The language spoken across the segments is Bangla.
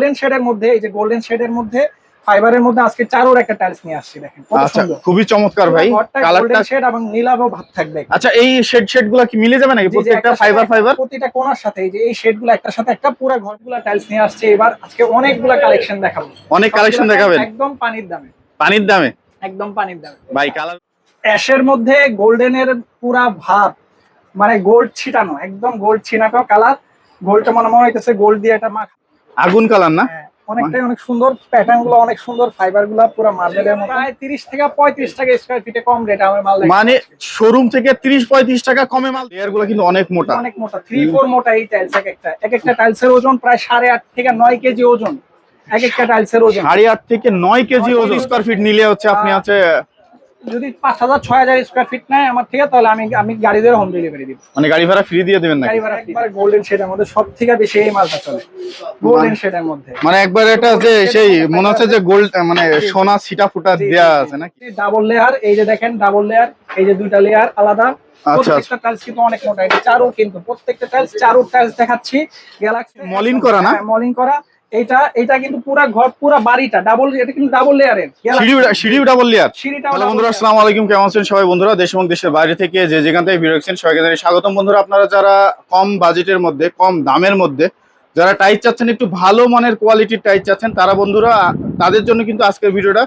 গোল্ডেন শেডের মধ্যে এই যে গোল্ডেন শেডের মধ্যে ফাইবারের মধ্যে আজকে চারোর একটা টাইলস নিয়ে আসছি দেখেন। আচ্ছা খুবই চমৎকার ভাই। কালারটা শেড এবং নীলাভ ভাব থাকবে আচ্ছা এই শেড শেডগুলা কি মিলে যাবে নাকি প্রত্যেকটা ফাইবার ফাইবার প্রতিটা কোনার সাথে এই যে এই শেডগুলো একটার সাথে একটা পুরো ঘরগুলা টাইলস নিয়ে আসছে। এবার আজকে অনেকগুলা কালেকশন দেখাবো। অনেক কালেকশন দেখাবেন। একদম পানির দামে। পানির দামে? একদম পানির দামে। ভাই কালার অ্যাশের মধ্যে গোল্ডেনের পুরা ভাব মানে গোল্ড ছিটানো একদম গোল্ড ছিটানো কালার গোল্ডটা মনে মনে হইতেছে গোল্ড দিয়ে এটা মাখা। আগুন কালার না? হ্যাঁ, অনেকটাই অনেক সুন্দর প্যাটার্নগুলো অনেক সুন্দর ফাইবারগুলো পুরো মার্বেলের মতো। প্রায় তিরিশ থেকে পঁয়ত্রিশ টাকা স্কোয়ার ফিটে কম রেট আমার মাল মানে শোরুম থেকে তিরিশ পঁয়ত্রিশ টাকা কমে মাল। লেয়ারগুলো কিন্তু অনেক মোটা। অনেক মোটা থ্রি ফোর মোটা এই টাইলস এক একটা। এক একটা টাইলসের ওজন প্রায় সাড়ে আট থেকে নয় কেজি ওজন। এক একটা টাইলসের ওজন। সাড়ে আট থেকে নয় কেজি ওজন। স্কোয়ার ফিট নিলে হচ্ছে আপনি আছে যদি পাঁচ হাজার ছয় হাজার স্কোয়ার ফিট নেয় আমার থেকে তাহলে আমি আমি গাড়ি দিয়ে হোম ডেলিভারি দিব। মানে গাড়ি ভাড়া ফ্রি দিয়ে দেবেন নাকি? গাড়ি ভাড়া একবার গোল্ডেন শেডের মধ্যে সব থেকে বেশি এই মালটা চলে। গোল্ডেন শেডের মধ্যে। মানে একবার এটা যে সেই মনে হচ্ছে যে গোল্ড মানে সোনা সিটা ফুটা দেয়া আছে নাকি? ডাবল লেয়ার এই যে দেখেন ডাবল লেয়ার এই যে দুইটা লেয়ার আলাদা। আচ্ছা। প্রত্যেকটা টাইলস কিন্তু অনেক মোটা এটা চারু কিন্তু প্রত্যেকটা টাইলস চারু টাইলস দেখাচ্ছি। গ্যালাক্সি মলিন করা না? মলিন করা। এটা এটা কিন্তু পুরা ঘর পুরা বাড়িটা ডাবল এটা কিন্তু ডাবল লেয়ারের সিঁড়ি সিঁড়ি ডাবল লেয়ার সিঁড়িটা হ্যালো বন্ধুরা আসসালামু আলাইকুম কেমন আছেন সবাই বন্ধুরা? দেশ এবং দেশের বাইরে থেকে যে যেখান থেকে ভিডিও দেখছেন সবাইকে জানাই স্বাগতম। বন্ধুরা আপনারা যারা কম বাজেটের মধ্যে কম দামের মধ্যে যারা টাইচ চাচ্ছেন একটু ভালো মানের কোয়ালিটির টাইচ চাচ্ছেন তারা বন্ধুরা তাদের জন্য কিন্তু আজকের ভিডিওটা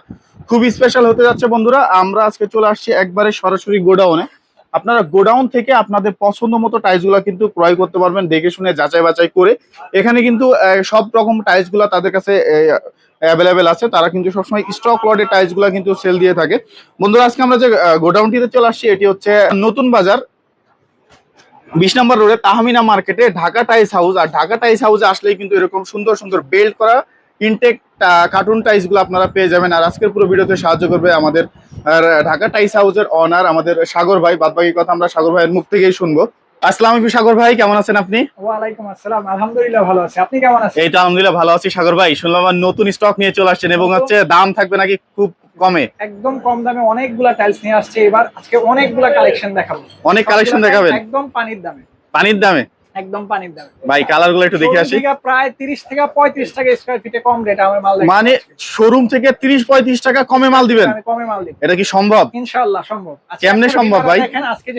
খুবই স্পেশাল হতে যাচ্ছে বন্ধুরা। আমরা আজকে চলে আসছি একবারে সরাসরি গোডাউনে। আপনারা গোডাউন থেকে আপনাদের পছন্দ মতো টাইলসগুলো কিন্তু ক্রয় করতে পারবেন, দেখে শুনে যাচাই বাছাই করে। এখানে কিন্তু সব রকম টাইলসগুলো তাদের কাছে অ্যাভেলেবেল আছে। তারা কিন্তু সবসময় স্টক লটের টাইলসগুলো কিন্তু সেল দিয়ে থাকে। বন্ধুরা, আজকে আমরা যে গোডাউনটিতে চলে আসছি, এটি হচ্ছে নতুন বাজার। বিশ নম্বর রোডে তাহমিনা মার্কেটে ঢাকা টাইস হাউস আর ঢাকা টাইস হাউসে আসলেই কিন্তু এরকম সুন্দর সুন্দর বেল্ট করা ইনটেক কার্টুন টাইসগুলো আপনারা পেয়ে যাবেন। আর আজকের পুরো ভিডিওতে সাহায্য করবে আমাদের আর, ঢাকা টাইস হাউসের অনার আমাদের সাগর ভাই বাদ বাকি কথা আমরা সাগর ভাইয়ের মুখ থেকেই শুনব। আসসালাম সাগর ভাই কেমন আছেন আপনি? ওয়ালাইকুম আসসালাম আলহামদুলিল্লাহ ভালো আছি। আপনি কেমন আছেন? এই তো আলহামদুলিল্লাহ ভালো আছি সাগর ভাই। শুনলাম নতুন স্টক নিয়ে চলে আসছেন এবং হচ্ছে দাম থাকবে নাকি খুব কমে? একদম কম দামে অনেকগুলা টাইলস নিয়ে আসছে। এবার আজকে অনেকগুলা কালেকশন দেখাবো। অনেক কালেকশন দেখাবেন? একদম পানির দামে। পানির দামে? একদম পানির দামে। ভাই একটু দেখে আসি। প্রায় তিরিশ থেকে পঁয়ত্রিশ টাকা স্কোয়ার ফিটে কম রেট আমার মাল মানে শোরুম থেকে তিরিশ পঁয়ত্রিশ টাকা কমে মাল দিবেন? কমে মাল দিই এটা কি সম্ভব? ইনশাআল্লাহ সম্ভব। কেমনে সম্ভব ভাই? দেখেন আজকে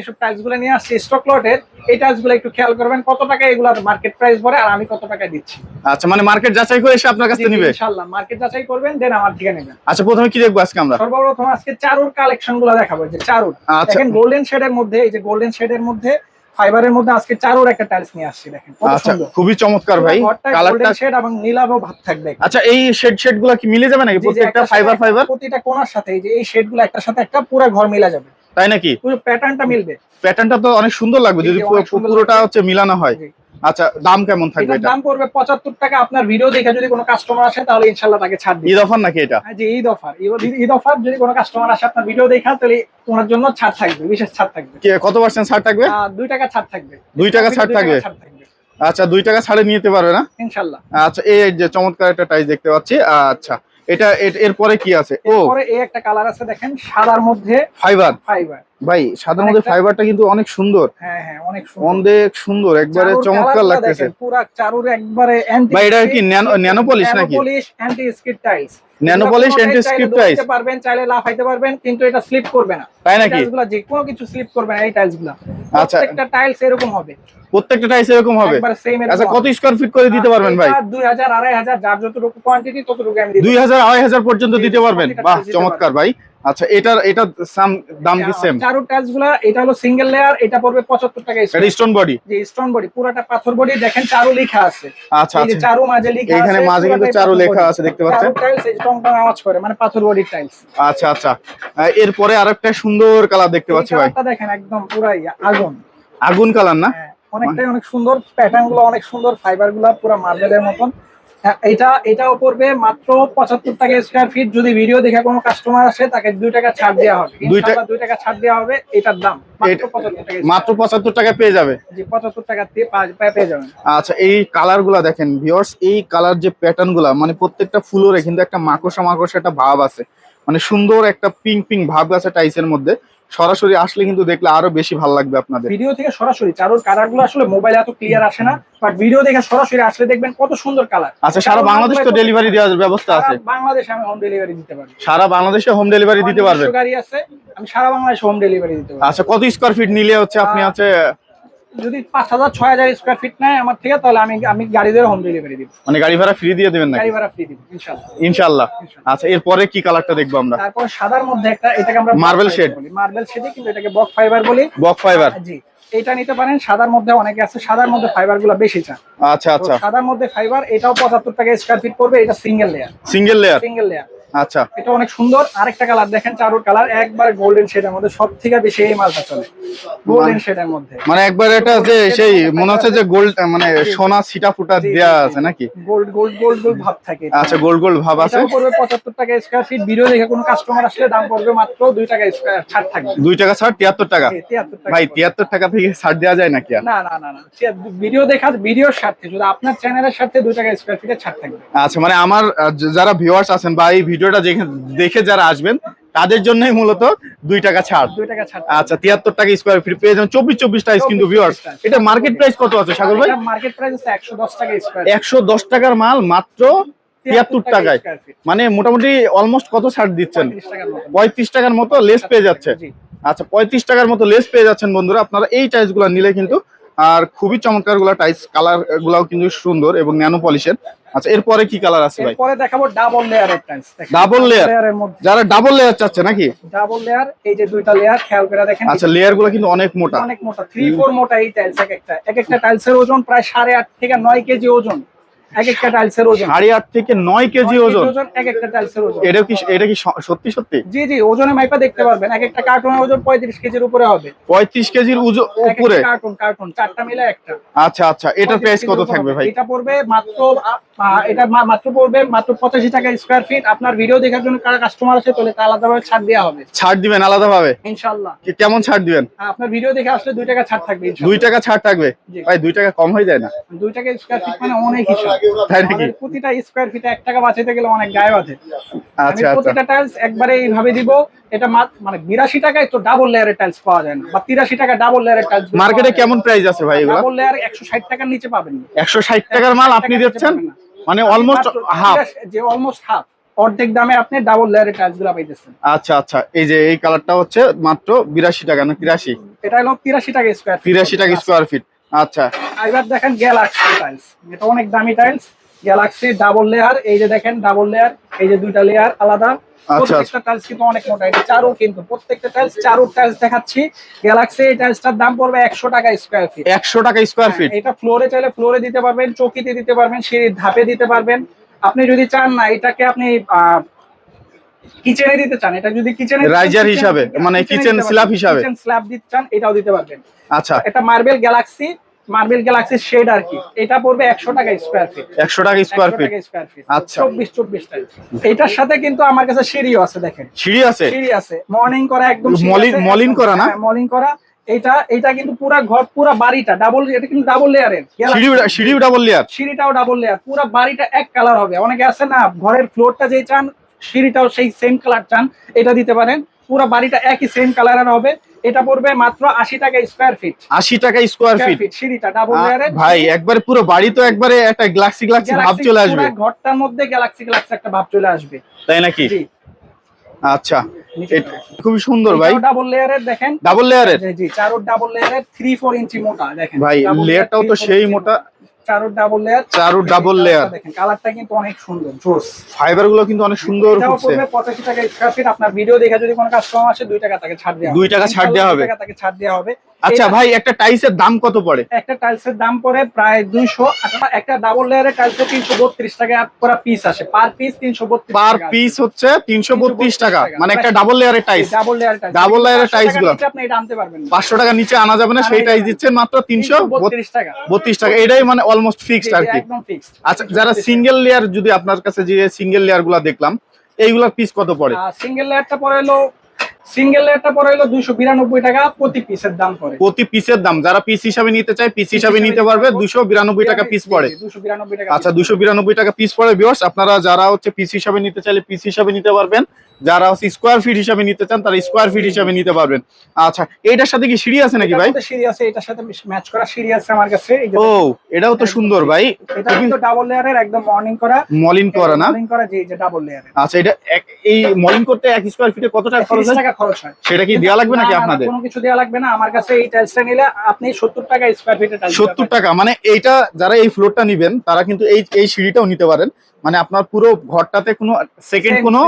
নিয়ে আসছে স্টক লটের এই একটু খেয়াল করবেন কত টাকা এগুলার মার্কেট প্রাইস পড়ে আর আমি কত টাকা দিচ্ছি। আচ্ছা মানে মার্কেট যাচাই করে এসে আপনার কাছ থেকে নিবে? ইনশাআল্লাহ মার্কেট যাচাই করবেন দেন আমার থেকে নেবেন। আচ্ছা প্রথমে কি দেখব আজকে আমরা? সর্বপ্রথম আজকে চারুর কালেকশনগুলো দেখাবো যে চারুর। আচ্ছা। দেখেন গোল্ডেন শেডের মধ্যে এই যে গোল্ডেন শেডের মধ্যে ফাইবারের মধ্যে আজকে চারোর একটা টাইলস নিয়ে আসছি দেখেন। আচ্ছা খুবই চমৎকার ভাই। কালারটা শেড এবং নীলাভ ভাব থাকবে। আচ্ছা এই শেড শেডগুলো কি মিলে যাবে নাকি? প্রত্যেকটা ফাইবার ফাইবার প্রতিটা কোণার সাথে এই যে এই শেডগুলো একটার সাথে একটা পুরো ঘর মিলা যাবে। তাই নাকি? পুরো প্যাটার্নটা মিলবে। প্যাটার্নটা তো অনেক সুন্দর লাগবে যদি পুরোটা হচ্ছে মিলানো হয়। আচ্ছা দাম কেমন থাকবে এটা? দাম পড়বে পঁচাত্তর টাকা। আপনার ভিডিও দেখে যদি কোনো কাস্টমার আসে তাহলে ইনশাল্লাহ তাকে ছাড় দিই ঈদ অফার নাকি এটা? যে ঈদ অফার। ঈদ অফার যদি কোনো কাস্টমার আসে আপনার ভিডিও দেখা তাহলে ওনার জন্য ছাড় থাকবে বিশেষ ছাড় থাকবে। কি কত পার্সেন্ট ছাড় থাকবে? আহ, দুই টাকা ছাড় থাকবে। দুই টাকা ছাড় থাকবে? আচ্ছা দুই টাকা ছাড়ে নিতে পারবে না? ইনশাল্লাহ। আচ্ছা এই যে চমৎকার একটা টাইস দেখতে পাচ্ছি। আচ্ছা এটা এরপরে কি আছে? ও এই একটা কালার আছে দেখেন সাদার মধ্যে ফাইবার। ফাইবার। ভাই সাদার মধ্যে ফাইবারটা কিন্তু অনেক সুন্দর। হ্যাঁ হ্যাঁ অনেক সুন্দর। অনেক সুন্দর একবারে চমৎকার লাগতেছে। চারুর একবারে anti ভাই, এটা কি ন্যানো- নাকি? Polish anti skid tiles nano tiles? পারবেন চাইলে লাফাইতে পারবেন কিন্তু এটা স্লিপ করবে না। তাই নাকি? টাইলসগুলো যে কোনো কিছু স্লিপ করবে না এই টাইলস আচ্ছা। প্রত্যেকটা টাইলস এরকম হবে। প্রত্যেকটা টাইস এরকম হবে। আচ্ছা কত স্কোয়ার ফিট করে দিতে পারবেন ভাই? দুই হাজার আড়াই হাজার যার যতটুকু কোয়ান্টিটি ততটুকু আমি দিতে দুই হাজার আড়াই হাজার পর্যন্ত দিতে পারবেন। বাহ চমৎকার ভাই। আচ্ছা এটার এটা সাম দাম কি সেম চারু টাইলসগুলা এটা হলো সিঙ্গেল লেয়ার এটা পড়বে পঁচাত্তর টাকা এটা স্টোন বডি যে স্টোন বডি পুরাটা পাথর বডি দেখেন চারু লেখা আছে। আচ্ছা এই যে আচ্ছা। চারু মাঝে লেখা আছে, মাঝে কিন্তু চারু লেখা আছে, দেখতে পাচ্ছেন? টাইলস এই টং টং আওয়াজ করে মানে পাথর বডির টাইলস আচ্ছা আচ্ছা। এরপরে আরেকটা সুন্দর কালার দেখতে পাচ্ছি ভাই। দেখেন একদম পুরাই আগুন। আগুন কালার না? হ্যাঁ, অনেকটাই অনেক সুন্দর প্যাটার্নগুলো অনেক সুন্দর ফাইবারগুলো পুরো মার্বেলের মতন। হ্যাঁ, এটা এটাও পড়বে মাত্র পঁচাত্তর টাকা স্কোয়ার ফিট যদি ভিডিও দেখে কোনো কাস্টমার আসে তাকে দুই টাকা ছাড় দেওয়া হবে। দুই টাকা- ছাড় দেওয়া হবে এটার দাম। মাত্র পঁচাত্তর টাকা মাত্র পঁচাত্তর টাকা পেয়ে যাবে। জি পঁচাত্তর টাকা পেয়ে যাবেন। আচ্ছা এই কালারগুলা দেখেন ভিওর্স এই কালার যে প্যাটার্নগুলা মানে প্রত্যেকটা ফুলোরে কিন্তু একটা মাকড়সা মাকড়সা একটা ভাব আছে। মানে সুন্দর একটা পিঙ্ক পিং ভাব আছে টাইসের মধ্যে। সরাসরি আসলে কিন্তু দেখলে আরও বেশি ভালো লাগবে আপনাদের। ভিডিও থেকে সরাসরি চারুর কালারগুলো আসলে মোবাইলে এত ক্লিয়ার আসে না বাট ভিডিও দেখে সরাসরি আসলে দেখবেন কত সুন্দর কালার আচ্ছা সারা বাংলাদেশ তো ডেলিভারি দেওয়ার ব্যবস্থা আছে। বাংলাদেশে আমি হোম ডেলিভারি দিতে পারি সারা বাংলাদেশে হোম ডেলিভারি দিতে পারবেন গাড়ি আছে আমি সারা বাংলাদেশে হোম ডেলিভারি দিতে পারি আচ্ছা কত স্কোয়ার ফিট নিলে হচ্ছে আপনি হচ্ছে যদি পাঁচ হাজার ছয় হাজার স্কোয়ার ফিট নেয় আমার থেকে তাহলে আমি আমি গাড়ি ধরে হোম ডেলিভারি দিব। মানে গাড়ি ভাড়া ফ্রি দিয়ে দেবেন গাড়ি ভাড়া ফ্রি দিব ইনশাল্লাহ ইনশাল্লাহ আচ্ছা এরপরে কি কালারটা দেখব আমরা? তারপর সাদার মধ্যে একটা এটাকে আমরা মার্বেল শেড বলি। মার্বেল শেডে কিন্তু এটাকে বক ফাইবার বলি। বক ফাইবার জি। এটা নিতে পারেন সাদার মধ্যে অনেকে আছে সাদার মধ্যে ফাইবারগুলো বেশি চান। আচ্ছা আচ্ছা। সাদার মধ্যে ফাইবার এটাও পঁচাত্তর টাকা স্কোয়ার ফিট পড়বে এটা single layer single layer single layer আচ্ছা। এটা অনেক সুন্দর। আরেকটা কালার দেখেন চারুর কালার একবার গোল্ডেন শেডের মধ্যে সব থেকে বেশি এই মালটা চলে। গোল্ডেন শেডের মধ্যে। মানে একবার এটা যে সেই মনে হচ্ছে যে গোল্ড মানে সোনা সিটা ফুটা জি, আছে নাকি? গোল্ড গোল্ড গোল্ড গোল্ড ভাব থাকে। আচ্ছা গোল্ড গোল্ড ভাব আছে। এটাও পড়বে পঁচাত্তর টাকা স্কোয়ার ফিট ভিডিও দেখে কোনো কাস্টমার আসলে দাম পড়বে মাত্র দুই টাকা স্কোয়ার ছাড় থাকবে। দুই টাকা ছাড় তিয়াত্তর টাকা? 73 টাকা ভাই পড়বে। তিয়াত্তর টাকা থেকে ছাড় দেওয়া যায় নাকি না না না না। ভিডিও দেখা ভিডিওর স্বার্থে যদি আপনার চ্যানেলের স্বার্থে দুই টাকা স্কোয়ার ফিটে ছাড় থাকবে। আচ্ছা মানে আমার যারা ভিউয়ার্স আছেন বা এই ভিডিওটা দেখে- যারা আসবেন তাদের জন্যই মূলত দুই টাকা ছাড়। আচ্ছা তিয়াত্তর টাকা স্কোয়ার ফিট পেয়ে যাবেন। চব্বিশ চব্বিশ টাইস কিন্তু ভিউয়ার্স এটা মার্কেট প্রাইস কত আছে সাগর ভাই? মার্কেট প্রাইস একশো দশ টাকার মাল মাত্র তিয়াত্তর টাকায় মানে মোটামুটি অলমোস্ট কত ছাড় দিচ্ছেন? পঁয়ত্রিশ টাকার মতো। লেস পেয়ে যাচ্ছে আচ্ছা পঁয়ত্রিশ টাকার মতো লেস পেয়ে যাচ্ছেন বন্ধুরা। আপনারা এই টাইলসগুলো নিলে কিন্তু আর খুবই চমৎকারগুলা টাইস কালার গুলাও কিন্তু সুন্দর এবং ন্যানো পলিশের আচ্ছা এরপরে কি কালার আছে ভাই? এরপরে দেখাবো ডাবল লেয়ারের টাইস ডাবল লেয়ার যারা ডাবল লেয়ার চাচ্ছে নাকি? ডাবল লেয়ার এই যে দুইটা লেয়ার খেয়াল করে দেখেন। আচ্ছা লেয়ারগুলো কিন্তু অনেক মোটা। অনেক মোটা থ্রি ফোর মোটা এই টাইলস এক একটা। এক একটা টাইলসের ওজন প্রায় সাড়ে আট থেকে নয় কেজি ওজন। এক একটা টাইলসের ওজন। সাড়ে আট থেকে নয় কেজি ওজন। এক একটা টাইলসের ওজন। এটা কি এটা কি সত্যি সত্যি? জি জি ওজনে মাইপা দেখতে পারবেন। এক একটা কার্টুনের ওজন পঁয়ত্রিশ কেজির উপরে হবে। পঁয়ত্রিশ কেজির উজ- উপরে? কার্টুন কার্টুন চারটা মিলে একটা। আচ্ছা আচ্ছা এটার প্রাইস কত থাকবে ভাই? এটা পড়বে মাত্র এটা মাত্র পড়বে মাত্র পঁচাশি টাকা স্কোয়ার ফিট আপনার ভিডিও দেখার জন্য কারা কাস্টমার আছে তাহলে তা আলাদাভাবে ছাড় দেওয়া হবে। ছাড় দিবেন আলাদা ভাবে ইনশাল্লাহ কেমন ছাড় দিবেন? আপনার ভিডিও দেখে আসলে দুই টাকা ছাড় থাকবে দুই টাকা ছাড় থাকবে? ভাই দুই টাকা কম হয়ে যায় না? দুই টাকা স্কোয়ার ফিট মানে অনেক হিসাব। তাই নাকি? প্রতিটা স্কোয়ার ফিটে এক টাকা বাঁচাতে গেলে অনেক গায়ে বাঁধে আমি আচ্ছা। আচ্ছা প্রতিটা টাইলস একবারে এইভাবে দিব এটা মানে বিরাশি টাকায় তো ডাবল লেয়ারের টাইলস পাওয়া যায় না বা তিরাশি টাকা ডাবল লেয়ারের টাইলস মার্কেটে কেমন প্রাইস আছে ভাই এগুলো? ডাবল লেয়ার একশো ষাট টাকার নিচে পাবেন। না। একশো ষাট টাকার মাল আপনি 160 দিচ্ছেন। মানে অলমোস্ট হাফ যে অলমোস্ট হাফ অর্ধেক দামে আপনি ডাবল লেয়ারের টাইলসগুলো পাইতেছেন। আচ্ছা আচ্ছা এই যে এই কালারটা হচ্ছে মাত্র বিরাশি টাকা না তিরাশি? এটা হলো তিরাশি টাকা স্কোয়ার তিরাশি টাকা স্কোয়ার ফিট আচ্ছা। এবার দেখেন গ্যালাক্সি টাইলস এটা অনেক দামি টাইলস গ্যালাক্সি ডাবল লেয়ার এই যে দেখেন ডাবল লেয়ার এই যে দুইটা লেয়ার আলাদা। আচ্ছা। প্রত্যেকটা টাইলস কিন্তু অনেক মোটা। এটা চারু কিন্তু প্রত্যেকটা টাইলস চারু টাইলস দেখাচ্ছি। গ্যালাক্সি এই টাইলসটার দাম পড়বে একশো টাকা স্কোয়ার ফিট একশো টাকা স্কোয়ার ফিট এটা ফ্লোরে চাইলে ফ্লোরে দিতে পারবেন চৌকিতে দিতে পারবেন সিঁড়ির ধাপে দিতে পারবেন। আপনি যদি চান না এটাকে আপনি কিচেনে দিতে চান এটা যদি কিচেনে Riser হিসাবে, মানে কিচেন slab হিসাবে। কিচেন স্ল্যাব দিতে চান এটাও দিতে পারবেন। আচ্ছা। এটা marble galaxy marble galaxy shade আর কি। এটা পড়বে একশো টাকা স্কোয়ার ফিট একশো টাকা স্কোয়ার ফিট আচ্ছা। চব্বিশ চব্বিশ টাইপ এটার সাথে কিন্তু আমার কাছে সিঁড়িও আছে দেখেন। সিঁড়ি আছে? সিঁড়ি আছে। মর্নিং করা একদম মলিন- করা না? হ্যাঁ, মলিন করা। এটা এটা কিন্তু পুরা ঘর পুরা বাড়িটা ডাবল এটা কিন্তু ডাবল লেয়ারের সিঁড়ি সিঁড়ি ডাবল লেয়ার সিঁড়িটাও ডাবল লেয়ার পুরা বাড়িটা এক কালার হবে। অনেকে আছে না ঘরের ফ্লোরটা যেই চান সিঁড়িটাও সেই সেম কালার চান। এটা দিতে পারেন। পুরা বাড়িটা একই সেম কালারের হবে। এটা পড়বে মাত্র আশি টাকা স্কোয়ার ফিট আশি টাকা স্কোয়ার ফিট সিঁড়িটা ডাবল লেয়ারের ভাই একবার পুরো বাড়ি তো একবারে একটা গ্যালাক্সি গ্লাক্সি ভাব চলে আসবে। ঘরটার মধ্যে গ্যালাক্সি গ্যালাক্সি একটা ভাব চলে আসবে। তাই নাকি? জি। আচ্ছা খুবই সুন্দর ভাই। ডাবল লেয়ারের দেখেন। ডাবল লেয়ারের জি, চারোর ডাবল লেয়ারের থ্রি ফোর ইঞ্চি মোটা দেখেন। ভাই লেয়ারটাও তো সেই মোটা। চারোর ডাবল লেয়ার চারুর ডাবল লেয়ার দেখেন কালারটা কিন্তু অনেক সুন্দর জোস। ফাইবারগুলো কিন্তু অনেক সুন্দর পঁচাশি টাকা স্কোয়ার ফিট আপনার ভিডিও দেখে যদি কোনো কাস্টমার আসে দুই টাকা তাকে ছাড় দেওয়া হবে। দুই টাকা ছাড় দেওয়া হবে। টাকা তাকে ছাড় দেওয়া হবে। আচ্ছা ভাই একটা টাইলসের দাম কত পড়ে? একটা টাইলসের দাম পড়ে প্রায় দুইশো একটা ডাবল লেয়ারের টাইলসে তিনশো বত্রিশ টাকা পুরো পিস আসে। পার পিস তিনশো বত্রিশ পার পিস হচ্ছে তিনশো বত্রিশ টাকা। মানে একটা ডাবল লেয়ারের টাইলস ডাবল লেয়ারের টাইলস layer এর tiles গুলো। আপনি এটা আনতে পারবেন না। পাঁচশো টাকা নিচে আনা যাবে না সেই টাইলস দিচ্ছেন মাত্র তিনশো বত্রিশ টাকা। বত্রিশ টাকা। এটাই মানে অলমোস্ট ফিক্সড আর কি। একদম ফিক্সড আচ্ছা যারা সিঙ্গেল লেয়ার যদি আপনার কাছে যে সিঙ্গেল লেয়ারগুলা দেখলাম এইগুলার পিস কত পড়ে? সিঙ্গেল লেয়ারটা পড়ে হলো সিঙ্গেল লেয়ারটা পরে হলো দুইশো বিরানব্বই টাকা প্রতি পিসের দাম পড়ে। প্রতি পিসের দাম। যারা পিস হিসাবে নিতে চায় পিস হিসাবে নিতে পারবে দুশো বিরানব্বই টাকা পিস পড়ে। টাকা আচ্ছা দুশো বিরানব্বই টাকা পিস পড়ে বিয়র্স আপনারা যারা হচ্ছে পিস হিসাবে নিতে চাইলে পিস হিসাবে নিতে পারবেন। যারা হচ্ছে স্কোয়ার ফিট হিসাবে নিতে চান তারা স্কোয়ার ফিট হিসাবে নিতে পারবেন। আচ্ছা এটার সাথে কি সিঁড়ি আছে নাকি ভাই? সিঁড়ি আছে এটার সাথে ম্যাচ করা সিঁড়ি আছে আমার কাছে। ও এটাও তো সুন্দর ভাই। এটা কিন্তু ডাবল লেয়ারের একদম মর্নিং করা। মলিন করা না? মর্নিং করা যে যে ডাবল লেয়ারের আচ্ছা এটা এই মলিন করতে এক স্কোয়ার ফিটে কত টাকা খরচ হয়? টাকা খরচ হয়। সেটা কি দেওয়া লাগবে নাকি আপনাদের? কোনো কিছু দেওয়া লাগবে না। আমার কাছে এই টাইলসটা নিলে আপনি সত্তর টাকা স্কোয়ার ফিটের টাইলস সত্তর টাকা মানে এইটা যারা এই ফ্লোরটা নিবেন তারা কিন্তু এই এই সিঁড়িটাও নিতে পারেন। মানে আপনার পুরো ঘরটাতে কোনো সেকেন্ড কোনো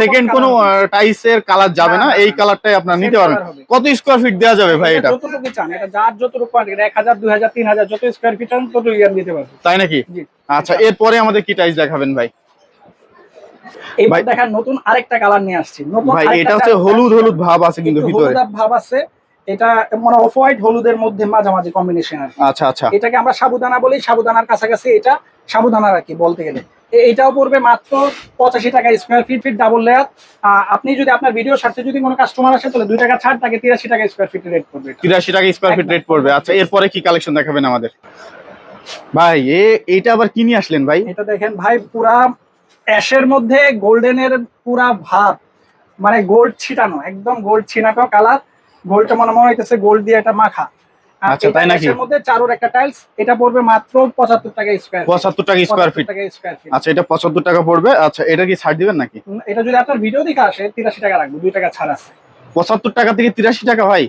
সেকেন্ড কোনো টাইসের কালার যাবে না এই কালারটাই আপনার নিতে পারবেন। কত স্কোয়ার ফিট দেওয়া যাবে ভাই এটা যতটুকু চান এটা যার যতটুকু এক হাজার দুই হাজার তিন হাজার যত স্কোয়ার ফিট চান তত ইয়ার নিতে পারবে। তাই নাকি? জি। আচ্ছা এরপরে আমাদের কি টাইস দেখাবেন ভাই? এইবার দেখেন নতুন আরেকটা কালার নিয়ে আসছি। নতুন ভাই এটা হচ্ছে হলুদ হলুদ ভাব আছে কিন্তু ভিতরে। হলুদাভ ভাব আছে। এটা মানে অফ হোয়াইট হলুদের মধ্যে মাঝামাঝি কম্বিনেশন আর আচ্ছা আচ্ছা। এটাকে আমরা সাবুদানা বলি সাবুদানার কাছাকাছি এটা সাবুদানা কি বলতে গেলে। এটাও পড়বে মাত্র পঁচাশি টাকা square feet feet double layer আপনি যদি আপনার ভিডিওর সাথে যদি কোনো কাস্টমার আসে তাহলে দুই টাকা ছাড় তাকে তিরাশি টাকা স্কোয়ার ফিট রেট পড়বে তিরাশি টাকা স্কোয়ার ফিট রেট পড়বে। আচ্ছা এরপরে কি কালেকশন দেখাবেন আমাদের? ভাই এ এইটা আবার কি নিয়ে আসলেন ভাই? এটা দেখেন ভাই পুরা অ্যাশের মধ্যে গোল্ডেনের পুরা ভাব। মানে গোল্ড ছিটানো একদম গোল্ড ছিটানো কালার গোল্ডটা মনে মনে হইতেছে গোল্ড দিয়ে এটা মাখা। আচ্ছা, তাই নাকি? অ্যাশের মধ্যে চারুর একটা টাইলস এটা পড়বে মাত্র পঁচাত্তর টাকা স্কোয়ার পঁচাত্তর টাকা স্কোয়ার ফিট আচ্ছা এটা পঁচাত্তর টাকা পড়বে। আচ্ছা এটা কি ছাড় দিবেন নাকি? এটা যদি আপনার ভিডিও দেখে আসে তিরাশি টাকা রাখব দুই টাকা ছাড় আছে। পঁচাত্তর টাকা থেকে তিরাশি টাকা ভাই।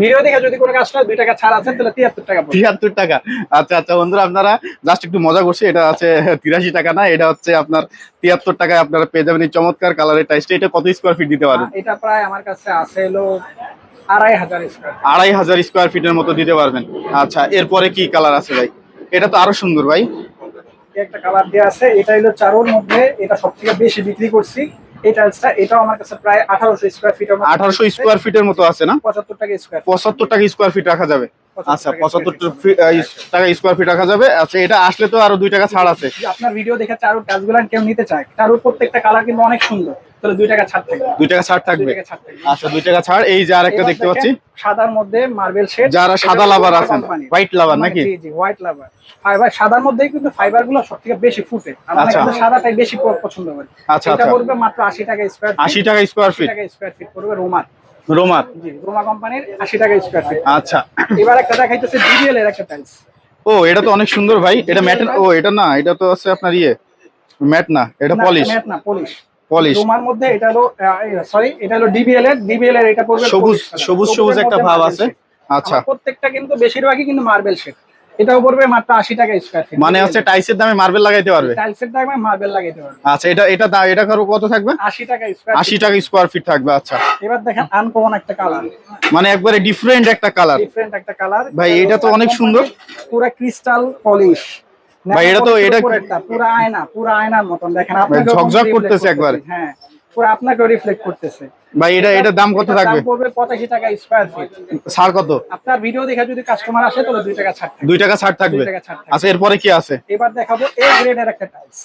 ভিডিও দেখে যদি কোনো কাস্টমার দুই টাকা ছাড় আছে তাহলে তিয়াত্তর টাকা পড়বে। তিয়াত্তর টাকা। আচ্ছা আচ্ছা বন্ধুরা আপনারা জাস্ট একটু মজা করছি। এটা আছে তিরাশি টাকা না এটা হচ্ছে আপনার তিয়াত্তর টাকায় আপনারা পেয়ে যাবেন এই চমৎকার কালারের টাইসটা এটা কত স্কোয়ার ফিট দিতে পারবেন এটা প্রায় আমার কাছে আছে হলো আড়াই হাজার স্কোয়ার ফিটের মতো দিতে পারবেন। আচ্ছা এরপরে কি কালার আছে ভাই? এটা তো আরও সুন্দর ভাই। একটা কালার দেওয়া আছে এটা হলো চারোর মধ্যে এটা সব থেকে বেশি বিক্রি করছি। এই টাইলসটা এটাও আমার কাছে প্রায় আঠারোশো স্কোয়ার ফিট আঠারোশো স্কোয়ার ফিটের মতো আছে না? পঁচাত্তর টাকা স্কোয়ার পঁচাত্তর টাকা স্কোয়ার ফিট রাখা যাবে। আচ্ছা পঁচাত্তর feet। টাকা স্কোয়ার ফিট রাখা যাবে। আচ্ছা এটা আসলে তো আরও দুই টাকা ছাড় আছে। আপনার ভিডিও দেখে চারোর টাচগুলো কেউ নিতে চায়। চারোর প্রত্যেকটা কালার কিন্তু অনেক সুন্দর। তাহলে দুই টাকা ছাড় থাকবে। দুই টাকা ছাড় থাকবে। আচ্ছা দুই টাকা ছাড়। এই যে আরেকটা দেখতে পাচ্ছি। সাদার মধ্যে মার্বেল শেড যারা সাদা লাভার আছেন হোয়াইট লাভার নাকি? জি জি হোয়াইট লাভার ফাইবার সাদার মধ্যেই কিন্তু ফাইবারগুলো সব থেকে বেশি ফুটে। আমরা আচ্ছা। কিন্তু সাদাটাই বেশি পছন্দ করি। আচ্ছা এটা আচ্ছা। পড়বে মাত্র আশি টাকা স্কোয়ার আশি টাকা স্কোয়ার ফিট টাকা স্কোয়ার ফিট পড়বে রোমার জি রোমা কোম্পানির আশি টাকা স্কয়ার ফিট আচ্ছা। এবার একটা দেখাইতেছে ডিবিএল এর একটা টাইলস ও এটা তো অনেক সুন্দর ভাই। এটা ম্যাট ও এটা না এটা তো আছে আপনার ইয়ে ম্যাট না এটা পলিশ ম্যাট না পলিশ পলিশ রোমার মধ্যে এটা হলো সরি এটা হলো ডিবিএল এর ডিবিএল এর এটা পড়বে সবুজ সবুজ সবুজ একটা ভাব আছে। আচ্ছা। প্রত্যেকটা কিন্তু বেশিরভাগই কিন্তু মার্বেল শেড এটাও পড়বে মাত্র আশি টাকা স্কোয়ার ফিট মানে হচ্ছে টাইসের দামে মার্বেল লাগাইতে পারবে? টাইলসের দামে মার্বেল লাগাইতে পারবে। আচ্ছা এটা এটা এটা কত থাকবে? আশি টাকা স্কোয়ার আশি টাকা স্কোয়ার ফিট থাকবে আচ্ছা। এবার দেখেন আনকমন একটা কালার মানে একবারে ডিফারেন্ট একটা কালার ডিফারেন্ট একটা কালার ভাই, এটা তো অনেক সুন্দর। পুরো ক্রিস্টাল পলিশ ভাই, এটা তো- এটা- পুরো আয়না পুরো আয়নার মতন। দেখেন ভাই, আপনাকে ঝকঝক করতেছে একবারে। হ্যাঁ। পুরো আপনাকে রিফ্লেক্ট করতেছে। ভাই এটা এটার দাম কত থাকবে দাম পড়বে পঁচাশি টাকা স্কয়ার ফিট ছাড় কত? আপনার ভিডিও দেখে যদি কাস্টমার আসে তাহলে দুই টাকা ছাড় থাকবে। দুই টাকা ছাড় থাকবে। আচ্ছা এরপরে কি আছে? এবার দেখাবো এ গ্রেডের একটা টাইলস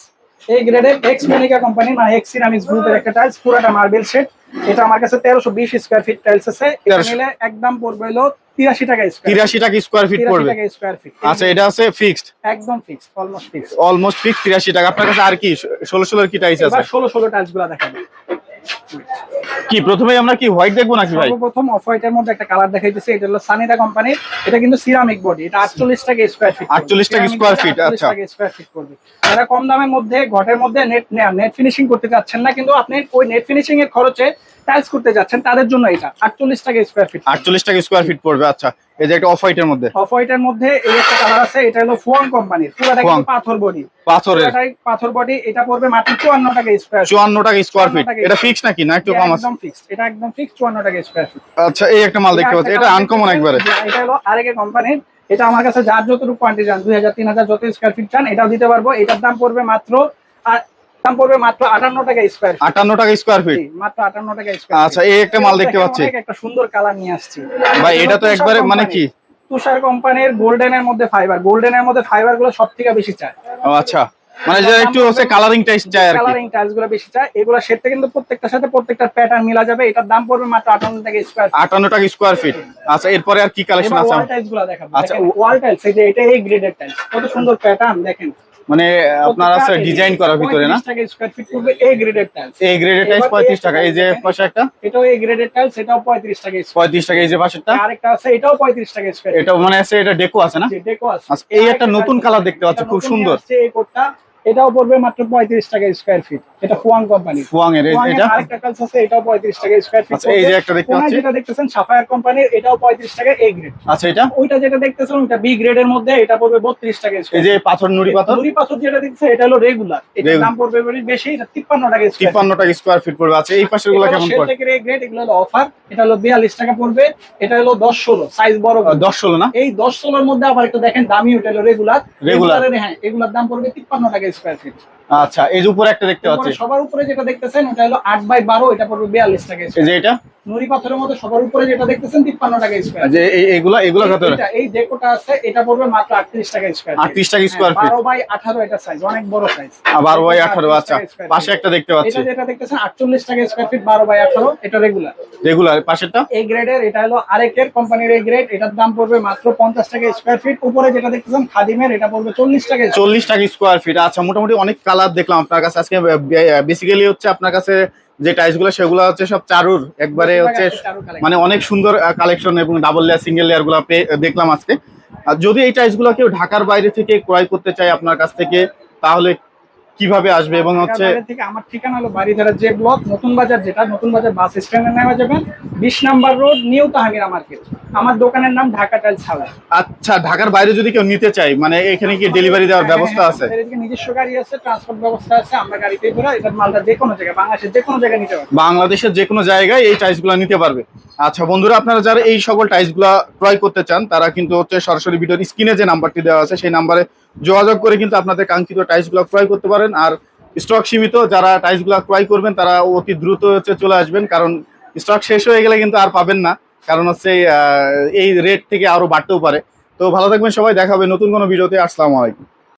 এ গ্রেডের এক্স মেনিকা কোম্পানি মানে এক্স সিরামিক্স গ্রুপের একটা টাইলস পুরোটা মার্বেল শেড এটা আমার কাছে তেরোশো বিশ স্কোয়ার ফিট টাইলস আছে। এটা নিলে একদম পড়বে হলো টাকা স্কোয়ার তিরাশি টাকা স্কোয়ার ফিট পড়বে। টাকা স্কোয়ার ফিট আচ্ছা এটা আছে ফিক্সড একদম fixed almost fix almost fixed তিরাশি টাকা। আপনার কাছে আর কি ষোলো ষোলোর কি টাইস আছে? এবার ষোলো ষোলো টাইলসগুলা দেখাবো। কি প্রথমে আমরা কি হোয়াইট দেখব নাকি ভাই? প্রথম অফ হোয়াইটের মধ্যে একটা কালার দেখাইতেছি এটা হলো সানিটা কোম্পানির এটা কিন্তু সিরামিক বডি এটা আটচল্লিশ টাকা স্কয়ার ফিট 48 টাকা স্কয়ার ফিট আচ্ছা। স্কয়ার ফিট করবে। যারা কম দামের মধ্যে ঘটের মধ্যে নেট নেট ফিনিশিং করতে চাচ্ছেন না কিন্তু আপনি ওই নেট ফিনিশিং এর খরচে টাইলস করতে যাচ্ছেন তাদের জন্য এটা। আটচল্লিশ টাকা স্কোয়ার ফিট আটচল্লিশ টাকা স্কোয়ার ফিট পড়বে আচ্ছা। এই যে একটা অফ হোয়াইটের মধ্যে। অফ হোয়াইটের মধ্যে এই একটা কালার আছে এটা হলো ফোয়াং কোম্পানির। পুরোটা। কিন্তু পাথর বডি। পাথরের। পাথর বডি এটা পড়বে মাত্র চুয়ান্ন টাকা স্কোয়ার চুয়ান্ন টাকা স্কোয়ার ফিট এটা ফিক্স নাকি? না একটু কম আছে? একদম ফিক্সড এটা একদম ফিক্স চুয়ান্ন টাকা স্কোয়ার ফিট আচ্ছা এই একটা মাল দেখতে পাচ্ছি। এটা আনকমন একবারে। এটা হলো আরেকে কোম্পানির এটা আমার কাছে যার যতটুকু কোয়ান্টিটি চান দুই হাজার তিন হাজার যত স্কোয়ার ফিট চান এটাও দিতে পারব। এটার দাম পড়বে মাত্র দাম পড়বে মাত্র আটান্ন টাকা স্কোয়ার ফিট আটান্ন টাকা স্কোয়ার ফিট মাত্র আটান্ন টাকা স্কোয়ার আচ্ছা এই একটা মাল দেখতে পাচ্ছি। একটা সুন্দর কালার নিয়ে আসছি। ভাই এটা তো একবারে মানে কি? তুষার কোম্পানির গোল্ডেনের মধ্যে ফাইবার গোল্ডেনের মধ্যে ফাইবারগুলো সব থেকে বেশি চায়। ও আচ্ছা। মানে যে একটু হচ্ছে কালারিং টাইস চাই আর কি। কালারিং টাইলসগুলো বেশি চায়। এগুলো সেটতে কিন্তু প্রত্যেকটার সাথে প্রত্যেকটা প্যাটার্ন মিলা যাবে। এটার দাম পড়বে মাত্র আটান্ন টাকা স্কোয়ার আটান্ন টাকা স্কোয়ার ফিট আচ্ছা এরপরে আর কি কালেকশন আছে? ওয়াল টাইলসগুলো দেখাবো। আচ্ছা, ওয়াল টাইলস এই যে এটা এই গ্রেডের টাইলস কত সুন্দর প্যাটার্ন দেখেন। মানে আপনার আছে ডিজাইন করা ভিতরে না? 35 টাকা স্কয়ার ফিট পড়বে এ গ্রেডের টাইলস এ টাইস এবার পঁয়ত্রিশ টাকা এই যে পাশে একটা? এটাও এ গ্রেডের টাইলস এটাও 35 টাকা স্কয়ার পঁয়ত্রিশ টাকা এই যে পাশেরটা? আরেকটা আছে এটাও 35 টাকা স্কয়ার এটা মানে আছে এটা ডেকো আছে না? ডেকো আছে। আচ্ছা, এই একটা নতুন কালার দেখতে পাচ্ছি, খুব সুন্দর। এই কোটটা। এটাও পড়বে মাত্র 35 টাকা স্কোয়ার ফিট এটা ফুয়াং কোম্পানি ফুয়াং এর এটা? আরেকটা আছে এটাও 35 টাকা স্কয়ার ফিট আচ্ছা, এই যে একটা দেখতে পাচ্ছি। যেটা দেখতেছেন সাফায়ার কোম্পানির এটাও 35 টাকা এ গ্রেড আচ্ছা এটা? ওইটা যেটা দেখতেছেন ওইটা বি গ্রেডের মধ্যে এটা পড়বে 32 টাকা এই যে পাথর নুড়ি পাথর? নুড়ি পাথর যেটা দেখছে এটা হলো রেগুলার এটার দাম পড়বে বেশি- এটা 53 টাকা স্কয়ার তিপ্পান্ন টাকা স্কোয়ার ফিট পড়বে। আচ্ছা এই পাশেরগুলো কেমন পড়ে? এ গ্রেড এগুলো হলো অফার এটা হলো 42 টাকা পড়বে এটা হলো দশ ষোলো সাইজ বড় দশ ষোলো না? এই 10 16 এর মধ্যে আবার একটু দেখেন দামি ওটা হলো রেগুলার Regular। হ্যাঁ এগুলোর দাম পড়বে 53 টাকা স্কয়ার ফিট আচ্ছা এই যে উপরে একটা দেখতে পাচ্ছি। সবার উপরে যেটা দেখতেছেন ওটা হলো 8 বাই 12 এটা পড়বে 42 টাকা এই যে এটা? নুড়ি পাথরের মধ্যে সবার উপরে যেটা দেখতেছেন 53 টাকা স্কয়ার আর যে এই- এইগুলা এগুলা কত এটা এই ডেকোটা আছে এটা পড়বে মাত্র 38 টাকা স্কয়ার 38 টাকা square feet। 12 বাই 18 এটা সাইজ অনেক বড় সাইজ আবার ওই আঠারো আচ্ছা। পাশে একটা দেখতে পাচ্ছি। এটা যেটা দেখতেছেন 48 টাকা স্কয়ার ফিট 12 বাই 18 এটা রেগুলার রেগুলার পাশেরটা? এই গ্রেডের এটা হলো আরেকের কোম্পানির এই গ্রেড এটার দাম পড়বে মাত্র 50 টাকা স্কয়ার ফিট উপরে যেটা দেখতেছেন খাদিমের এটা পড়বে 40 টাকা square চল্লিশ টাকা স্কোয়ার ফিট আচ্ছা মোটামুটি অনেক কালার দেখলাম আপনার কাছে। আজকে বেসিক্যালি হচ্ছে আপনার কাছে যে টাইলসগুলো সেগুলো হচ্ছে সব চারুর। একবারে হচ্ছে মানে অনেক সুন্দর কালেকশন এবং ডাবল লেয়ার সিঙ্গেল লেয়ারগুলো পে- দেখলাম আজকে। আর যদি এই টাইলসগুলো কেউ ঢাকার বাইরে থেকে ক্রয় করতে চায় আপনার কাছ থেকে তাহলে কীভাবে আসবে এবং হচ্ছে থেকে আমার ঠিকানা হলো বাড়িধারা যে ব্লক নতুন বাজার যেটা নতুন বাজার বাস স্ট্যান্ডে নেওয়া যাবেন। বিশ number road new Tahamira market. আমার দোকানের নাম ঢাকা টাইল হাউস। আচ্ছা ঢাকার বাইরে যদি কেউ নিতে চায় মানে এখানে কি ডেলিভারি দেওয়ার ব্যবস্থা হ্যাঁ, আছে? নিজস্ব গাড়ি আছে ট্রান্সপোর্ট ব্যবস্থা আছে আমরা গাড়িতে ঘোরা এটার মালটা যে কোনো জায়গায় বাংলাদেশের যে কোনো জায়গায় নিতে পারবে। বাংলাদেশের যে কোনো জায়গায় এই টাইলসগুলো নিতে পারবে। আচ্ছা বন্ধুরা, আপনারা যারা এই সকল টাইলসগুলা ক্রয় করতে চান, তারা কিন্তু হচ্ছে সরাসরি ভিডিওর স্ক্রিনে যে নাম্বারটি দেওয়া আছে, সেই নাম্বারে যোগাযোগ করে কিন্তু আপনাদের কাঙ্ক্ষিত টাইলসগুলো ক্রয় করতে পারেন। আর স্টক সীমিত, যারা টাইলসগুলা ক্রয় করবেন, তারা অতি দ্রুত হচ্ছে চলে আসবেন, কারণ স্টক শেষ হয়ে গেলে কিন্তু আর পাবেন না, কারণ হচ্ছে এই রেট থেকে আরও বাড়তেও পারে। তো ভালো থাকবেন সবাই, দেখা হবে নতুন কোনো ভিডিওতে। আসসালামু আলাইকুম।